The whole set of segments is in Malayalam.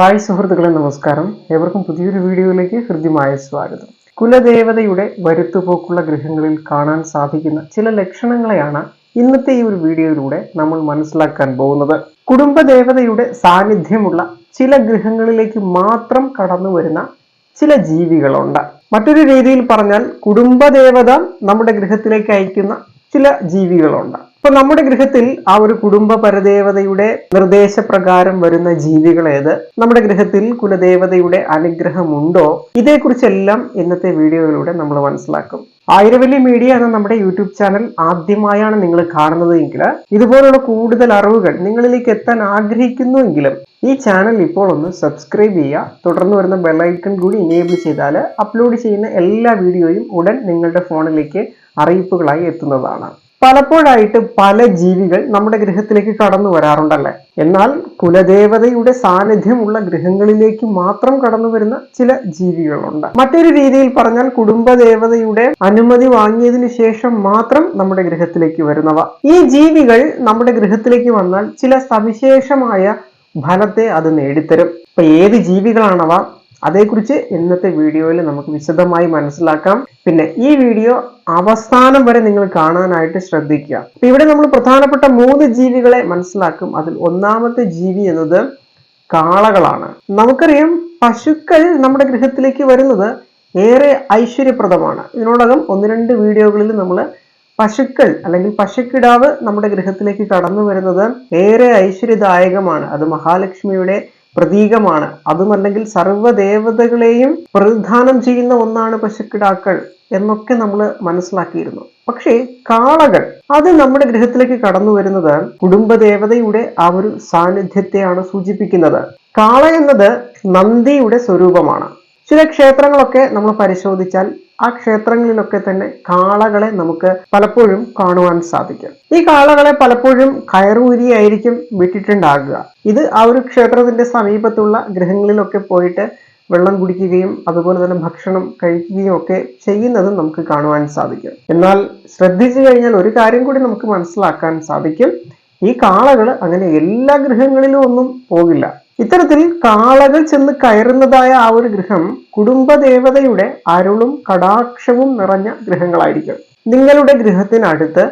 ഹായ് സുഹൃത്തുക്കളെ നമസ്കാരം. ഏവർക്കും പുതിയൊരു വീഡിയോയിലേക്ക് ഹൃദ്യമായ സ്വാഗതം. കുലദേവതയുടെ വരുത്തുപോക്കുള്ള ഗ്രഹങ്ങളിൽ കാണാൻ സാധിക്കുന്ന ചില ലക്ഷണങ്ങളെയാണ് ഇന്നത്തെ ഈ ഒരു വീഡിയോയിലൂടെ നമ്മൾ മനസ്സിലാക്കാൻ പോകുന്നത്. കുടുംബദേവതയുടെ സാന്നിധ്യമുള്ള ചില ഗ്രഹങ്ങളിലേക്ക് മാത്രം കടന്നു വരുന്ന ചില ജീവികളുണ്ട്. മറ്റൊരു രീതിയിൽ പറഞ്ഞാൽ കുടുംബദേവത നമ്മുടെ ഗൃഹത്തിലേക്ക് അയക്കുന്ന ചില ജീവികളുണ്ട്. അപ്പൊ നമ്മുടെ ഗൃഹത്തിൽ ആ ഒരു കുടുംബ പരദേവതയുടെ നിർദ്ദേശപ്രകാരം വരുന്ന ജീവികൾ ഏത്? നമ്മുടെ ഗൃഹത്തിൽ കുലദേവതയുടെ അനുഗ്രഹമുണ്ടോ? ഇതേക്കുറിച്ചെല്ലാം ഇന്നത്തെ വീഡിയോയിലൂടെ നമ്മൾ മനസ്സിലാക്കും. ആയിരവല്ലി മീഡിയ എന്ന നമ്മുടെ യൂട്യൂബ് ചാനൽ ആദ്യമായാണ് നിങ്ങൾ കാണുന്നത് എങ്കിൽ ഇതുപോലുള്ള കൂടുതൽ അറിവുകൾ നിങ്ങളിലേക്ക് എത്താൻ ആഗ്രഹിക്കുന്നുവെങ്കിലും ഈ ചാനൽ ഇപ്പോൾ ഒന്ന് സബ്സ്ക്രൈബ് ചെയ്യുക തുടർന്ന് വരുന്ന ബെല്ലൈക്കൺ കൂടി ഇനേബിൾ ചെയ്താൽ അപ്ലോഡ് ചെയ്യുന്ന എല്ലാ വീഡിയോയും ഉടൻ നിങ്ങളുടെ ഫോണിലേക്ക് അറിയിപ്പുകളായി എത്തുന്നതാണ്. പലപ്പോഴായിട്ട് പല ജീവികൾ നമ്മുടെ ഗ്രഹത്തിലേക്ക് കടന്നു വരാറുണ്ടല്ലേ? എന്നാൽ കുലദേവതയുടെ സാന്നിധ്യമുള്ള ഗ്രഹങ്ങളിലേക്ക് മാത്രം കടന്നു വരുന്ന ചില ജീവികളുണ്ട്. മറ്റൊരു രീതിയിൽ പറഞ്ഞാൽ കുടുംബദേവതയുടെ അനുമതി വാങ്ങിയതിനു ശേഷം മാത്രം നമ്മുടെ ഗ്രഹത്തിലേക്ക് വരുന്നവ. ഈ ജീവികൾ നമ്മുടെ ഗ്രഹത്തിലേക്ക് വന്നാൽ ചില സവിശേഷമായ ഫലത്തെ അത് നേടിത്തരും. ഇപ്പൊ ഏത് ജീവികളാണവ? അതേക്കുറിച്ച് ഇന്നത്തെ വീഡിയോയിൽ നമുക്ക് വിശദമായി മനസ്സിലാക്കാം. പിന്നെ ഈ വീഡിയോ അവസാനം വരെ നിങ്ങൾ കാണാനായിട്ട് ശ്രദ്ധിക്കുക. ഇവിടെ നമ്മൾ പ്രധാനപ്പെട്ട മൂന്ന് ജീവികളെ മനസ്സിലാക്കും. അതിൽ ഒന്നാമത്തെ ജീവി എന്നത് കാളകളാണ്. നമുക്കറിയാം പശുക്കൾ നമ്മുടെ ഗൃഹത്തിലേക്ക് വരുന്നത് ഏറെ ഐശ്വര്യപ്രദമാണ്. ഇതിനോടകം ഒന്ന് രണ്ട് വീഡിയോകളിൽ നമ്മൾ പശുക്കൾ അല്ലെങ്കിൽ പശുക്കിടാവ് നമ്മുടെ ഗൃഹത്തിലേക്ക് കടന്നു വരുന്നത് ഏറെ ഐശ്വര്യദായകമാണ്. അത് മഹാലക്ഷ്മിയുടെ പ്രതീകമാണ്. അതുമല്ലെങ്കിൽ സർവദേവതകളെയും പ്രതിദാനം ചെയ്യുന്ന ഒന്നാണ് പശുക്കിടാക്കൾ എന്നൊക്കെ നമ്മൾ മനസ്സിലാക്കിയിരുന്നു. പക്ഷേ കാളകൾ അത് നമ്മുടെ ഗൃഹത്തിലേക്ക് കടന്നു വരുന്നത് കുടുംബദേവതയുടെ ആ ഒരു സാന്നിധ്യത്തെയാണ് സൂചിപ്പിക്കുന്നത്. കാള എന്നത് നന്ദിയുടെ സ്വരൂപമാണ്. ചില ക്ഷേത്രങ്ങളൊക്കെ നമ്മൾ പരിശോധിച്ചാൽ ആ ക്ഷേത്രങ്ങളിലൊക്കെ തന്നെ കാളകളെ നമുക്ക് പലപ്പോഴും കാണുവാൻ സാധിക്കും. ഈ കാളകളെ പലപ്പോഴും കയറൂരിയായിരിക്കും വിട്ടിട്ടുണ്ടാകുക. ഇത് ആ ഒരു ക്ഷേത്രത്തിന്റെ സമീപത്തുള്ള ഗൃഹങ്ങളിലൊക്കെ പോയിട്ട് വെള്ളം കുടിക്കുകയും അതുപോലെ തന്നെ ഭക്ഷണം കഴിക്കുകയും ഒക്കെ ചെയ്യുന്നതും നമുക്ക് കാണുവാൻ സാധിക്കും. എന്നാൽ ശ്രദ്ധിച്ചു കഴിഞ്ഞാൽ ഒരു കാര്യം കൂടി നമുക്ക് മനസ്സിലാക്കാൻ സാധിക്കും. ഈ കാളകൾ അങ്ങനെ എല്ലാ ഗ്രഹങ്ങളിലും ഒന്നും പോകില്ല. ഇത്തരത്തിൽ കാളകൾ ചെന്ന് കയറുന്നതായ ആ ഒരു ഗൃഹം കുടുംബദേവതയുടെ അരുളും കടാക്ഷവും നിറഞ്ഞ ഗൃഹങ്ങളായിരിക്കും നിങ്ങളുടെ ഗൃഹത്തിനടുത്ത്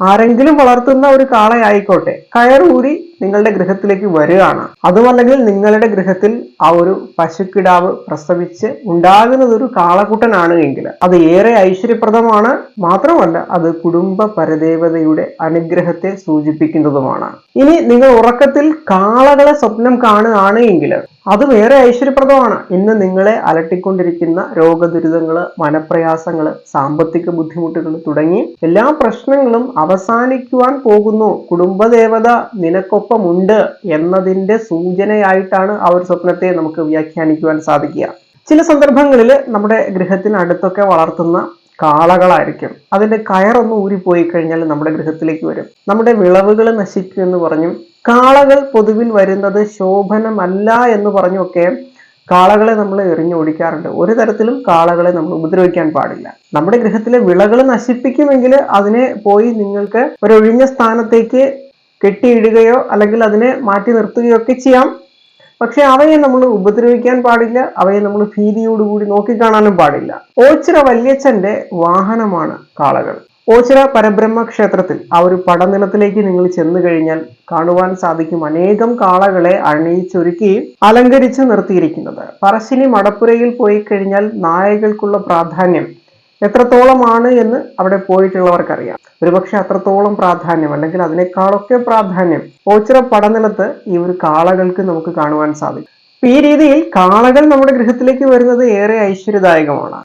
ആരെങ്കിലും വളർത്തുന്ന ഒരു കാളയായിക്കോട്ടെ കയറൂരി നിങ്ങളുടെ ഗൃഹത്തിലേക്ക് വരികയാണ്. അതുമല്ലെങ്കിൽ നിങ്ങളുടെ ഗൃഹത്തിൽ ആ ഒരു പശുക്കിടാവ് പ്രസവിച്ച് ഉണ്ടാകുന്നത് ഒരു കാളക്കുട്ടനാണ് എങ്കിൽ അത് ഏറെ ഐശ്വര്യപ്രദമാണ്. മാത്രമല്ല അത് കുടുംബ പരദേവതയുടെ അനുഗ്രഹത്തെ സൂചിപ്പിക്കുന്നതുമാണ്. ഇനി നിങ്ങൾ ഉറക്കത്തിൽ കാളകളെ സ്വപ്നം കാണുകയാണ് എങ്കിൽ അത് വേറെ ഐശ്വര്യപ്രദമാണ്. ഇന്ന് നിങ്ങളെ അലട്ടിക്കൊണ്ടിരിക്കുന്ന രോഗദുരിതങ്ങൾ മനപ്രയാസങ്ങൾ സാമ്പത്തിക ബുദ്ധിമുട്ടുകൾ തുടങ്ങി എല്ലാ പ്രശ്നങ്ങളും അവസാനിക്കുവാൻ പോകുന്നു. കുടുംബദേവത നിനക്കൊപ്പമുണ്ട് എന്നതിന്റെ സൂചനയായിട്ടാണ് ആ ഒരു സ്വപ്നത്തെ നമുക്ക് വ്യാഖ്യാനിക്കുവാൻ സാധിക്കുക. ചില സന്ദർഭങ്ങളിൽ നമ്മുടെ ഗൃഹത്തിനടുത്തൊക്കെ വളർത്തുന്ന കാളകളായിരിക്കും. അതിന്റെ കയറൊന്ന് ഊരിപ്പോയി കഴിഞ്ഞാൽ നമ്മുടെ ഗൃഹത്തിലേക്ക് വരും. നമ്മുടെ വിളവുകൾ നശിക്കും എന്ന് പറഞ്ഞും കാളകൾ പൊതുവിൽ വരുന്നത് ശോഭനമല്ല എന്ന് പറഞ്ഞൊക്കെ കാളകളെ നമ്മൾ എറിഞ്ഞോടിക്കാറുണ്ട്. ഒരു തരത്തിലും കാളകളെ നമ്മൾ ഉപദ്രവിക്കാൻ പാടില്ല. നമ്മുടെ ഗൃഹത്തിലെ വിളകൾ നശിപ്പിക്കുമെങ്കിൽ അതിനെ പോയി നിങ്ങൾക്ക് ഒരു ഒഴിഞ്ഞ സ്ഥാനത്തേക്ക് കെട്ടിയിടുകയോ അല്ലെങ്കിൽ അതിനെ മാറ്റി നിർത്തുകയോ ഒക്കെ ചെയ്യാം. പക്ഷെ അവയെ നമ്മൾ ഉപദ്രവിക്കാൻ പാടില്ല അവയെ നമ്മൾ ഭീതിയോടുകൂടി നോക്കിക്കാണാനും പാടില്ല. ഓച്ചിറ വല്യച്ഛന്റെ വാഹനമാണ് കാളകൾ. ഓച്ചിറ പരബ്രഹ്മ ക്ഷേത്രത്തിൽ ആ ഒരു പടനിലത്തിലേക്ക് നിങ്ങൾ ചെന്നു കഴിഞ്ഞാൽ കാണുവാൻ സാധിക്കും അനേകം കാളകളെ അണിയിച്ചൊരുക്കി അലങ്കരിച്ച് നിർത്തിയിരിക്കുന്നത്. പറശ്ശിനി മടപ്പുരയിൽ പോയി കഴിഞ്ഞാൽ നായകൾക്കുള്ള പ്രാധാന്യം എത്രത്തോളമാണ് എന്ന് അവിടെ പോയിട്ടുള്ളവർക്കറിയാം. ഒരുപക്ഷെ അത്രത്തോളം പ്രാധാന്യം അല്ലെങ്കിൽ അതിനേക്കാളൊക്കെ പ്രാധാന്യം ഓച്ചിറ പടനിലത്ത് ഈ ഒരു കാളകൾക്ക് നമുക്ക് കാണുവാൻ സാധിക്കും. ഈ രീതിയിൽ കാളകൾ നമ്മുടെ ഗൃഹത്തിലേക്ക് വരുന്നത് ഏറെ ഐശ്വര്യദായകമാണ്.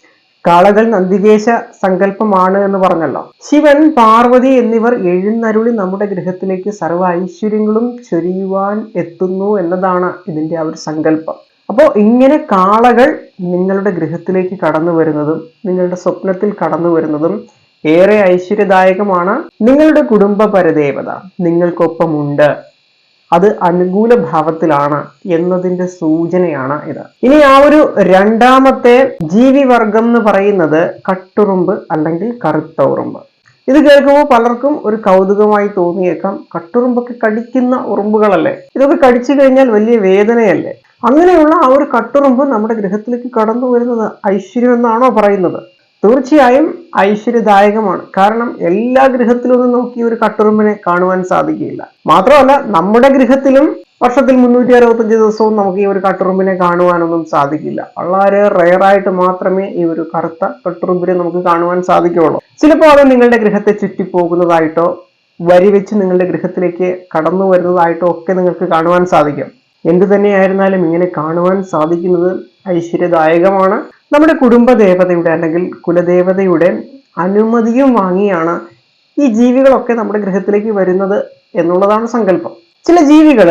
കാളകൾ നന്ദികേശ സങ്കല്പമാണ് എന്ന് പറഞ്ഞല്ലോ. ശിവൻ പാർവതി എന്നിവർ എഴുന്നരുളി നമ്മുടെ ഗൃഹത്തിലേക്ക് സർവ ഐശ്വര്യങ്ങളും ചൊരിയുവാൻ എത്തുന്നു എന്നതാണ് ഇതിന്റെ ആ ഒരു സങ്കല്പം. അപ്പോൾ ഇങ്ങനെ കാളകൾ നിങ്ങളുടെ ഗൃഹത്തിലേക്ക് കടന്നു വരുന്നതും നിങ്ങളുടെ സ്വപ്നത്തിൽ കടന്നു വരുന്നതും ഏറെ ഐശ്വര്യദായകമാണ് നിങ്ങളുടെ കുടുംബ പരദേവത. നിങ്ങൾക്കൊപ്പമുണ്ട്. അത് അനുകൂല ഭാവത്തിലാണ് എന്നതിന്റെ സൂചനയാണ് ഇത്. ഇനി ആ ഒരു രണ്ടാമത്തെ ജീവിവർഗം എന്ന് പറയുന്നത് കട്ടുറുമ്പ് അല്ലെങ്കിൽ കറുത്ത ഉറുമ്പ് ഇത് കേൾക്കുമ്പോൾ പലർക്കും ഒരു കൗതുകമായി തോന്നിയേക്കാം. കട്ടുറുമ്പൊക്കെ കടിക്കുന്ന ഉറുമ്പുകളല്ലേ? ഇതൊക്കെ കടിച്ചു കഴിഞ്ഞാൽ വലിയ വേദനയല്ലേ? അങ്ങനെയുള്ള ആ ഒരു കട്ടുറുമ്പ് നമ്മുടെ ഗൃഹത്തിലേക്ക് കടന്നു വരുന്നത് ഐശ്വര്യം എന്നാണോ പറയുന്നത്? തീർച്ചയായും ഐശ്വര്യദായകമാണ്. കാരണം എല്ലാ ഗൃഹത്തിലൊന്നും നമുക്ക് ഈ ഒരു കട്ടുറുമ്പിനെ കാണുവാൻ സാധിക്കില്ല മാത്രമല്ല നമ്മുടെ ഗൃഹത്തിലും വർഷത്തിൽ മുന്നൂറ്റി അറുപത്തഞ്ച് ദിവസവും നമുക്ക് ഈ ഒരു കട്ടുറുമ്പിനെ കാണുവാനൊന്നും സാധിക്കില്ല. വളരെ റെയറായിട്ട് മാത്രമേ ഈ ഒരു കറുത്ത കട്ടുറുമ്പിനെ നമുക്ക് കാണുവാൻ സാധിക്കുകയുള്ളൂ. ചിലപ്പോൾ അത് നിങ്ങളുടെ ഗൃഹത്തെ ചുറ്റി പോകുന്നതായിട്ടോ വരി വെച്ച് നിങ്ങളുടെ ഗൃഹത്തിലേക്ക് കടന്നു വരുന്നതായിട്ടോ ഒക്കെ നിങ്ങൾക്ക് കാണുവാൻ സാധിക്കും. എന്തു തന്നെയായിരുന്നാലും ഇങ്ങനെ കാണുവാൻ സാധിക്കുന്നത് ഐശ്വര്യദായകമാണ്. നമ്മുടെ കുടുംബ ദേവതയുടെ അല്ലെങ്കിൽ കുലദേവതയുടെ അനുമതിയും വാങ്ങിയാണ് ഈ ജീവികളൊക്കെ നമ്മുടെ ഗൃഹത്തിലേക്ക് വരുന്നത് എന്നുള്ളതാണ് സങ്കല്പം. ചില ജീവികൾ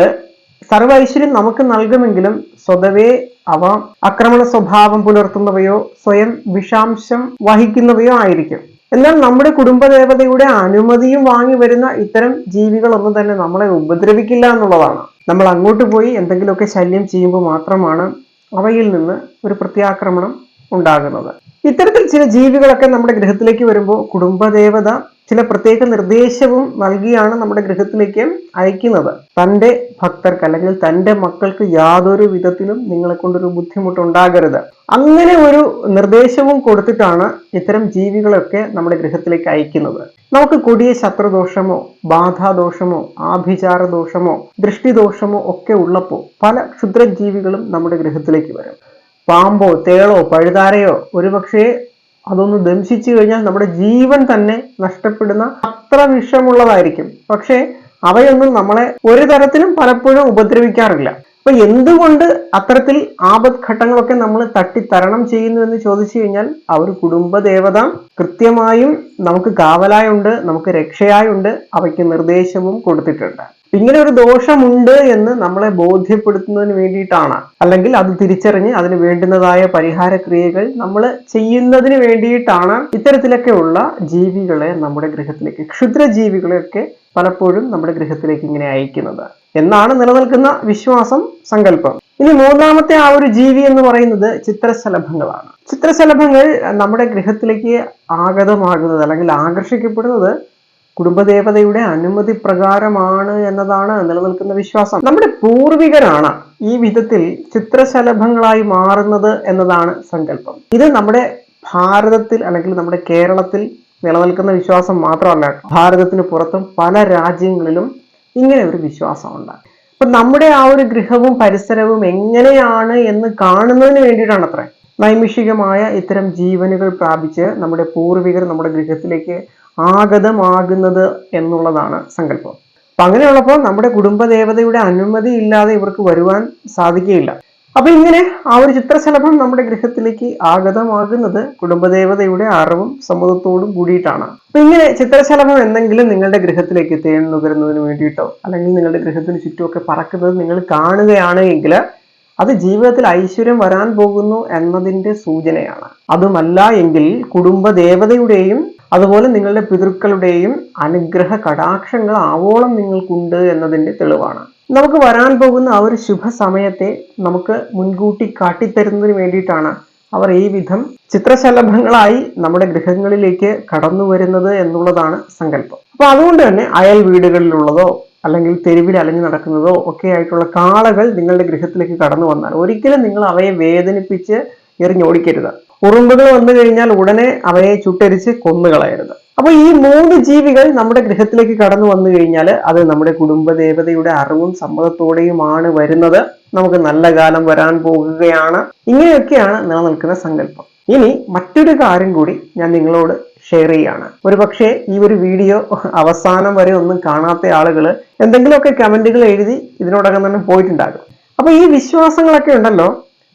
സർവ ഐശ്വര്യം നമുക്ക് നൽകുമെങ്കിലും സ്വതവേ അവ ആക്രമണ സ്വഭാവം പുലർത്തുന്നവയോ സ്വയം വിഷാംശം വഹിക്കുന്നവയോ ആയിരിക്കും. എന്നാൽ നമ്മുടെ കുടുംബദേവതയുടെ അനുമതിയും വാങ്ങി വരുന്ന ഇത്തരം ജീവികളൊന്നും തന്നെ നമ്മളെ ഉപദ്രവിക്കില്ല എന്നുള്ളതാണ്. നമ്മൾ അങ്ങോട്ട് പോയി എന്തെങ്കിലുമൊക്കെ ശല്യം ചെയ്യുമ്പോൾ മാത്രമാണ് അവയിൽ നിന്ന് ഒരു പ്രത്യാക്രമണം ഉണ്ടാകുന്നത്. ഇത്തരത്തിൽ ചില ജീവികളൊക്കെ നമ്മുടെ ഗ്രഹത്തിലേക്ക് വരുമ്പോൾ കുടുംബദേവത ചില പ്രത്യേക നിർദ്ദേശവും നൽകിയാണ് നമ്മുടെ ഗൃഹത്തിലേക്ക് അയക്കുന്നത്. തന്റെ ഭക്തർക്ക് അല്ലെങ്കിൽ തന്റെ മക്കൾക്ക് യാതൊരു വിധത്തിലും നിങ്ങളെ കൊണ്ടൊരു ബുദ്ധിമുട്ടുണ്ടാകരുത്. അങ്ങനെ ഒരു നിർദ്ദേശവും കൊടുത്തിട്ടാണ് ഇത്തരം ജീവികളൊക്കെ നമ്മുടെ ഗൃഹത്തിലേക്ക് അയക്കുന്നത്. നമുക്ക് കൊടിയ ശത്രുദോഷമോ ബാധാദോഷമോ ആഭിചാര ദോഷമോ ദൃഷ്ടിദോഷമോ ഒക്കെ ഉള്ളപ്പോൾ പല ക്ഷുദ്രജീവികളും നമ്മുടെ ഗൃഹത്തിലേക്ക് വരും. പാമ്പോ തേളോ പഴുതാരയോ ഒരുപക്ഷെ അതൊന്ന് ദംശിച്ചു കഴിഞ്ഞാൽ നമ്മുടെ ജീവൻ തന്നെ നഷ്ടപ്പെടുന്ന അത്ര വിഷമുള്ളതായിരിക്കും. പക്ഷേ അവയൊന്നും നമ്മളെ ഒരു തരത്തിലും പലപ്പോഴും ഉപദ്രവിക്കാറില്ല. അപ്പൊ എന്തുകൊണ്ട് അത്തരത്തിൽ ആപത് ഘട്ടങ്ങളൊക്കെ നമ്മൾ തട്ടിത്തരണം ചെയ്യുന്നു എന്ന് ചോദിച്ചു കഴിഞ്ഞാൽ ആ ഒരു കുടുംബദേവത കൃത്യമായും നമുക്ക് കാവലായുണ്ട് നമുക്ക് രക്ഷയായുണ്ട് അവയ്ക്ക് നിർദ്ദേശവും കൊടുത്തിട്ടുണ്ട്. ഇങ്ങനെ ഒരു ദോഷമുണ്ട് എന്ന് നമ്മളെ ബോധ്യപ്പെടുത്തുന്നതിന് വേണ്ടിയിട്ടാണ്. അല്ലെങ്കിൽ അത് തിരിച്ചറിഞ്ഞ് അതിന് വേണ്ടുന്നതായ പരിഹാര ക്രിയകൾ നമ്മൾ ചെയ്യുന്നതിന് വേണ്ടിയിട്ടാണ് ഇത്തരത്തിലൊക്കെ ഉള്ള ജീവികളെ നമ്മുടെ ഗൃഹത്തിലേക്ക് ക്ഷുദ്ര ജീവികളെയൊക്കെ പലപ്പോഴും നമ്മുടെ ഗൃഹത്തിലേക്ക് ഇങ്ങനെ അയക്കുന്നത്. എന്നാണ് നിലനിൽക്കുന്ന വിശ്വാസം സങ്കല്പം. ഇനി മൂന്നാമത്തെ ആ ഒരു ജീവി എന്ന് പറയുന്നത് ചിത്രശലഭങ്ങളാണ്. ചിത്രശലഭങ്ങൾ നമ്മുടെ ഗൃഹത്തിലേക്ക് ആഗതമാകുന്നത് അല്ലെങ്കിൽ ആകർഷിക്കപ്പെടുന്നത് കുടുംബദേവതയുടെ അനുമതി പ്രകാരമാണ് എന്നതാണ് നിലനിൽക്കുന്ന വിശ്വാസം. നമ്മുടെ പൂർവികരാണ് ഈ വിധത്തിൽ ചിത്രശലഭങ്ങളായി മാറുന്നത് എന്നതാണ് സങ്കല്പം. ഇത് നമ്മുടെ ഭാരതത്തിൽ അല്ലെങ്കിൽ നമ്മുടെ കേരളത്തിൽ നിലനിൽക്കുന്ന വിശ്വാസം മാത്രമല്ല. ഭാരതത്തിന് പുറത്തും പല രാജ്യങ്ങളിലും ഇങ്ങനെ ഒരു വിശ്വാസമുണ്ട്. അപ്പൊ നമ്മുടെ ആ ഒരു ഗൃഹവും പരിസരവും എങ്ങനെയാണ് എന്ന് കാണുന്നതിന് വേണ്ടിയിട്ടാണ് അത്ര നൈമിഷികമായ ഇത്തരം ജീവനുകൾ പ്രാപിച്ച് നമ്മുടെ പൂർവികർ നമ്മുടെ ഗൃഹത്തിലേക്ക് ആഗതമാകുന്നത് എന്നുള്ളതാണ് സങ്കല്പം. അപ്പൊ അങ്ങനെയുള്ളപ്പോൾ നമ്മുടെ കുടുംബദേവതയുടെ അനുമതി ഇല്ലാതെ ഇവർക്ക് വരുവാൻ സാധിക്കുകയില്ല. അപ്പൊ ഇങ്ങനെ ആ ഒരു ചിത്രശലഭം നമ്മുടെ ഗൃഹത്തിലേക്ക് ആഗതമാകുന്നത് കുടുംബദേവതയുടെ അറിവും സമ്മതത്തോടും കൂടിയിട്ടാണ്. അപ്പൊ ഇങ്ങനെ ചിത്രശലഭം എന്തെങ്കിലും നിങ്ങളുടെ ഗൃഹത്തിലേക്ക് തേൻ നുകരുന്നതിന് വേണ്ടിയിട്ടോ അല്ലെങ്കിൽ നിങ്ങളുടെ ഗൃഹത്തിന് ചുറ്റുമൊക്കെ പറക്കുന്നത് നിങ്ങൾ കാണുകയാണ് എങ്കിൽ അത് ജീവിതത്തിൽ ഐശ്വര്യം വരാൻ പോകുന്നു എന്നതിന്റെ സൂചനയാണ്. അതുമല്ല എങ്കിൽ കുടുംബദേവതയുടെയും അതുപോലെ നിങ്ങളുടെ പിതൃക്കളുടെയും അനുഗ്രഹ കടാക്ഷങ്ങൾ ആവോളം നിങ്ങൾക്കുണ്ട് എന്നതിന്റെ തെളിവാണ്. നമുക്ക് വരാൻ പോകുന്ന ആ ഒരു ശുഭ സമയത്തെ നമുക്ക് മുൻകൂട്ടി കാട്ടിത്തരുന്നതിന് വേണ്ടിയിട്ടാണ് അവർ ഈ വിധം ചിത്രശലഭങ്ങളായി നമ്മുടെ ഗൃഹങ്ങളിലേക്ക് കടന്നു വരുന്നത് എന്നുള്ളതാണ് സങ്കല്പം. അപ്പോൾ അതുകൊണ്ട് തന്നെ അയൽ വീടുകളിലുള്ളതോ അല്ലെങ്കിൽ തെരുവിൽ അലഞ്ഞു നടക്കുന്നതോ ഒക്കെ ആയിട്ടുള്ള കാളകൾ നിങ്ങളുടെ ഗൃഹത്തിലേക്ക് കടന്നു വന്നാൽ ഒരിക്കലും നിങ്ങൾ അവയെ വേദനിപ്പിച്ച് എറിഞ്ഞോടിക്കരുത്. ഉറുമ്പുകൾ വന്നു കഴിഞ്ഞാൽ ഉടനെ അവയെ ചുട്ടരിച്ച് കൊന്നുകളയരുത്. അപ്പൊ ഈ മൂന്ന് ജീവികൾ നമ്മുടെ ഗൃഹത്തിലേക്ക് കടന്നു വന്നു കഴിഞ്ഞാൽ അത് നമ്മുടെ കുടുംബദേവതയുടെ അറിവും സമ്മതത്തോടെയുമാണ് വരുന്നത്. നമുക്ക് നല്ല കാലം വരാൻ പോകുകയാണ്. ഇങ്ങനെയൊക്കെയാണ് നിലനിൽക്കുന്ന സങ്കല്പം. ഇനി മറ്റൊരു കാര്യം കൂടി ഞാൻ നിങ്ങളോട് ഷെയർ ചെയ്യാണ്. ഒരു പക്ഷേ ഈ ഒരു വീഡിയോ അവസാനം വരെ ഒന്നും കാണാത്ത ആളുകൾ എന്തെങ്കിലുമൊക്കെ കമന്റുകൾ എഴുതി ഇതിനോടകം തന്നെ പോയിട്ടുണ്ടാകും. അപ്പൊ ഈ വിശ്വാസങ്ങളൊക്കെ ഉണ്ടല്ലോ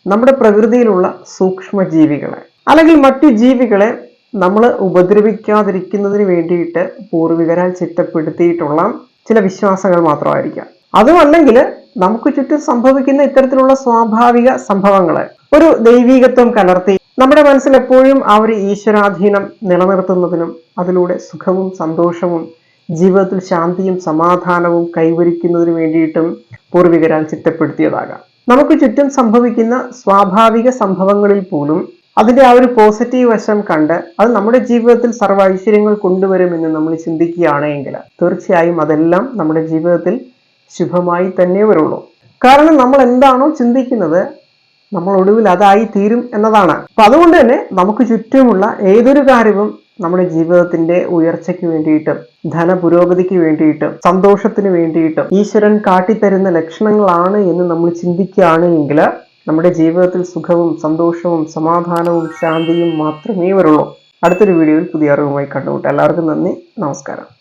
നമ്മുടെ പ്രകൃതിയിലുള്ള സൂക്ഷ്മ ജീവികളെ അല്ലെങ്കിൽ മറ്റു ജീവികളെ നമ്മൾ ഉപദ്രവിക്കാതിരിക്കുന്നതിന് വേണ്ടിയിട്ട് പൂർവികരാൽ ചിട്ടപ്പെടുത്തിയിട്ടുള്ള ചില വിശ്വാസങ്ങൾ മാത്രമായിരിക്കാം. അതുമല്ലെങ്കിൽ നമുക്ക് ചുറ്റും സംഭവിക്കുന്ന ഇത്തരത്തിലുള്ള സ്വാഭാവിക സംഭവങ്ങളെ ഒരു ദൈവീകത്വം കലർത്തി നമ്മുടെ മനസ്സിൽ എപ്പോഴും ആ ഒരു ഈശ്വരാധീനം നിലനിർത്തുന്നതിനും അതിലൂടെ സുഖവും സന്തോഷവും ജീവിതത്തിൽ ശാന്തിയും സമാധാനവും കൈവരിക്കുന്നതിന് വേണ്ടിയിട്ടും പൂർവികരാൽ ചിട്ടപ്പെടുത്തിയതാകാം. നമുക്ക് ചുറ്റും സംഭവിക്കുന്ന സ്വാഭാവിക സംഭവങ്ങളിൽ പോലും അതിന്റെ ആ ഒരു പോസിറ്റീവ് വശം കണ്ട് അത് നമ്മുടെ ജീവിതത്തിൽ സർവ ഐശ്വര്യങ്ങൾ കൊണ്ടുവരുമെന്ന് നമ്മൾ ചിന്തിക്കുകയാണെങ്കിൽ തീർച്ചയായും അതെല്ലാം നമ്മുടെ ജീവിതത്തിൽ ശുഭമായി തന്നെ വരുള്ളൂ. കാരണം നമ്മൾ എന്താണോ ചിന്തിക്കുന്നത് നമ്മൾ ഒടുവിൽ അതായി തീരും എന്നതാണ്. അപ്പൊ അതുകൊണ്ട് തന്നെ നമുക്ക് ചുറ്റുമുള്ള ഏതൊരു കാര്യവും നമ്മുടെ ജീവിതത്തിന്റെ ഉയർച്ചയ്ക്ക് വേണ്ടിയിട്ടും ധനപുരോഗതിക്ക് വേണ്ടിയിട്ടും സന്തോഷത്തിന് വേണ്ടിയിട്ടും ഈശ്വരൻ കാട്ടിത്തരുന്ന ലക്ഷണങ്ങളാണ് എന്ന് നമ്മൾ ചിന്തിക്കുകയാണ് എങ്കിൽ നമ്മുടെ ജീവിതത്തിൽ സുഖവും സന്തോഷവും സമാധാനവും ശാന്തിയും മാത്രമേ വരുള്ളൂ. അടുത്തൊരു വീഡിയോയിൽ പുതിയ അറിവുമായി കണ്ടുമുട്ടാം. എല്ലാവർക്കും നന്ദി. നമസ്കാരം.